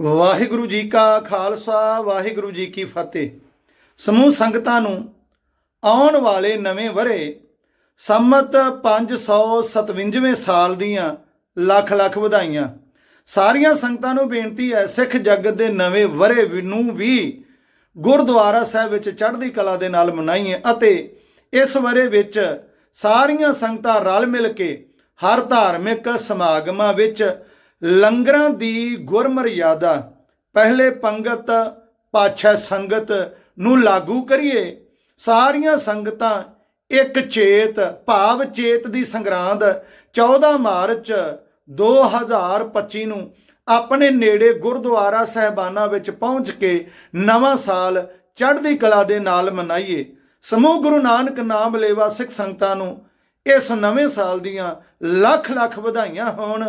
ਵਾਹਿਗੁਰੂ ਜੀ ਕਾ ਖਾਲਸਾ, ਵਾਹਿਗੁਰੂ ਜੀ ਕੀ ਫਤਿਹ। ਸਮੂਹ ਸੰਗਤਾਂ ਨੂੰ ਆਉਣ ਵਾਲੇ ਨਵੇਂ ਵਰੇ ਸੰਮਤ 557ਵੇਂ ਸਾਲ ਦੀਆਂ ਲੱਖ ਲੱਖ ਵਧਾਈਆਂ। ਸਾਰੀਆਂ ਸੰਗਤਾਂ ਨੂੰ ਬੇਨਤੀ ਹੈ, ਸਿੱਖ ਜਗਤ ਦੇ ਨਵੇਂ ਵਰੇ ਵੀ- ਨੂੰ ਵੀ ਗੁਰਦੁਆਰਾ ਸਾਹਿਬ ਵਿੱਚ ਚੜ੍ਹਦੀ ਕਲਾ ਦੇ ਨਾਲ ਮਨਾਈਏ ਅਤੇ ਇਸ ਵਰੇ ਵਿੱਚ ਸਾਰੀਆਂ ਸੰਗਤਾਂ ਰਲ ਮਿਲ ਕੇ ਹਰ ਧਾਰਮਿਕ ਸਮਾਗਮਾਂ ਵਿੱਚ ਲੰਗਰਾਂ ਦੀ ਗੁਰਮਰਿਆਦਾ। ਪਹਿਲੇ ਪੰਗਤ ਪਾਛੈ ਸੰਗਤ ਨੂੰ ਲਾਗੂ ਕਰੀਏ। ਸਾਰੀਆਂ ਸੰਗਤਾਂ ਇੱਕ ਚੇਤ, ਭਾਵ ਚੇਤ ਦੀ ਸੰਗਰਾਂਦ 14 ਮਾਰਚ 2025 ਨੂੰ ਆਪਣੇ ਨੇੜੇ ਗੁਰਦੁਆਰਾ ਸਹਿਬਾਨਾਂ ਵਿੱਚ ਪਹੁੰਚ ਕੇ ਨਵਾਂ ਸਾਲ ਚੜ੍ਹਦੀ ਕਲਾ ਦੇ ਨਾਲ ਮਨਾਈਏ। ਸਮੂਹ ਗੁਰੂ ਨਾਨਕ ਨਾਮ ਲੇਵਾ ਸਿੱਖ ਸੰਗਤਾਂ ਨੂੰ ਇਸ ਨਵੇਂ ਸਾਲ ਦੀਆਂ ਲੱਖ ਲੱਖ ਵਧਾਈਆਂ ਹੋਣ।